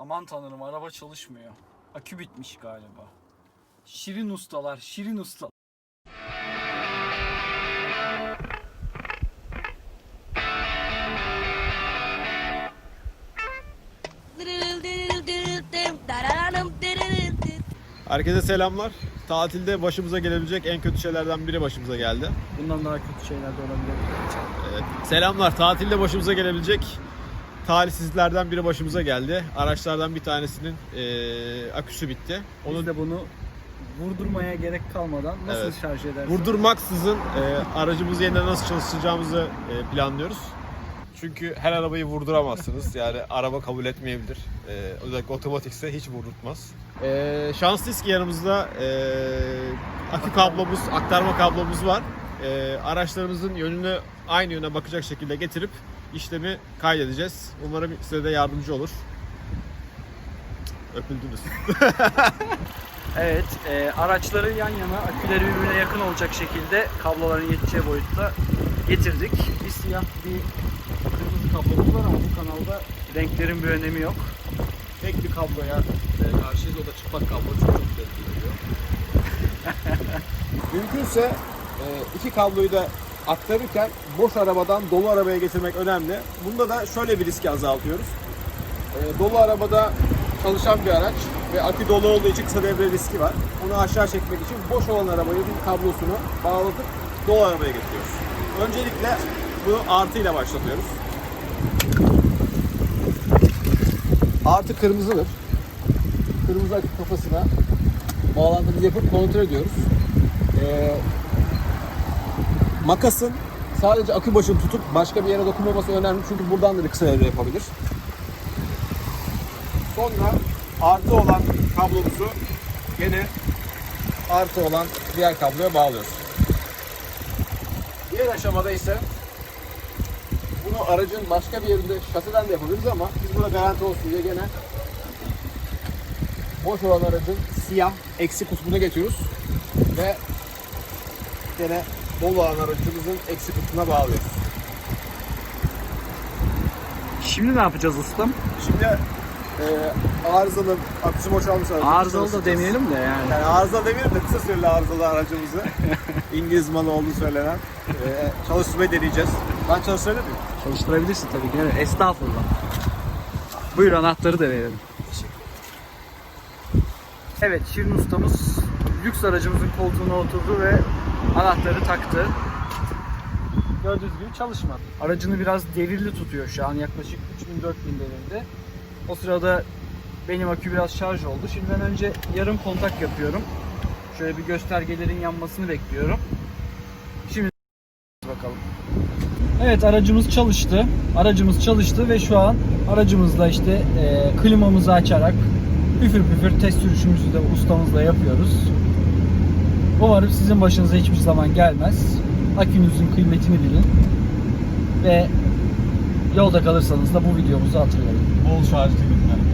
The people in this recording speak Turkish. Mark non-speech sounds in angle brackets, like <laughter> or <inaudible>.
Aman tanrım araba çalışmıyor. Akü bitmiş galiba. Şirin ustalar, şirin usta. Herkese selamlar. Tatilde başımıza gelebilecek en kötü şeylerden biri başımıza geldi. Bundan daha kötü şeyler de olabilir. Evet. Selamlar. Tatilde başımıza gelebilecek talihsizliklerden biri başımıza geldi. Araçlardan bir tanesinin eee, aküsü bitti. Onu Onu da bunu vurdurmaya gerek kalmadan nasıl Evet. şarj edersin? vurdurmaksızın eee, aracımızı yeniden nasıl çalıştıracağımızı eee, planlıyoruz. Çünkü her arabayı vurduramazsınız. <laughs> Yani araba kabul etmeyebilir. Eee, özellikle otomatikse hiç vurdurtmaz. Eee şanslıyız ki yanımızda eee, akü kablomuz, aktarma kablomuz var. Eee, araçlarımızın yönünü aynı yöne bakacak şekilde getirip işlemi kaydedeceğiz. Umarım size de yardımcı olur. Öpüldünüz. <laughs> Evet, e, araçları yan yana, aküleri birbirine yakın olacak şekilde kabloların yeteceği boyutta getirdik. Bir siyah, bir kırmızı kablomuz var ama bu kanalda renklerin bir önemi yok. Tek bir kabloya e, karşıyız. O da çıplak kablo. Çok çok tehlikeli. <laughs> Mümkünse e, iki kabloyu da aktarırken boş arabadan dolu arabaya getirmek önemli. Bunda da şöyle bir riski azaltıyoruz. E, Dolu arabada çalışan bir araç ve akü dolu olduğu için kısa devre riski var. Onu aşağı çekmek için boş olan arabayı bir kablosunu bağlatıp dolu arabaya getiriyoruz. Öncelikle bunu artı ile başlatıyoruz. Artı kırmızıdır. Kırmızı akü kafasına bağlantımızı yapıp kontrol ediyoruz. Ee, makasın sadece akü başını tutup başka bir yere dokunmaması önemli çünkü buradan da bir kısa devre yapabilir. Sonra artı olan kablomuzu gene artı olan diğer kabloya bağlıyoruz. Diğer aşamada ise bunu aracın başka bir yerinde şaseden de yapabiliriz ama biz burada garanti olsun diye gene boş olan aracın siyah eksi kutbuna geçiyoruz ve gene dolu olan aracımızın kutbuna bağlıyoruz. Şimdi ne yapacağız ustam? Şimdi e, arızalı aküsü boşalmış aracımızı Arızalı da çalıştıracağız. demeyelim de yani. Yani arıza demeyelim de kısa süreli arızalı aracımızı <laughs> İngiliz malı olduğu söylenen e, çalıştırmayı deneyeceğiz. Ben çalıştırabilir miyim? Çalıştırabilirsin tabii ki. Evet, estağfurullah. Buyur anahtarı da verelim. Evet Şirin ustamız lüks aracımızın koltuğuna oturdu ve anahtarı taktı. Gördüğünüz gibi çalışmadı. Aracını biraz devirli tutuyor şu an yaklaşık 3000-4000 devirde. O sırada benim akü biraz şarj oldu. Şimdi ben önce yarım kontak yapıyorum. Şöyle bir göstergelerin yanmasını bekliyorum. Şimdi bakalım. Evet aracımız çalıştı. Aracımız çalıştı ve şu an aracımızla işte e, klimamızı açarak püfür püfür test sürüşümüzü de ustamızla yapıyoruz. Umarım sizin başınıza hiçbir zaman gelmez. Akünüzün kıymetini bilin. Ve yolda kalırsanız da bu videomuzu hatırlayın. Bol şarjlı günler.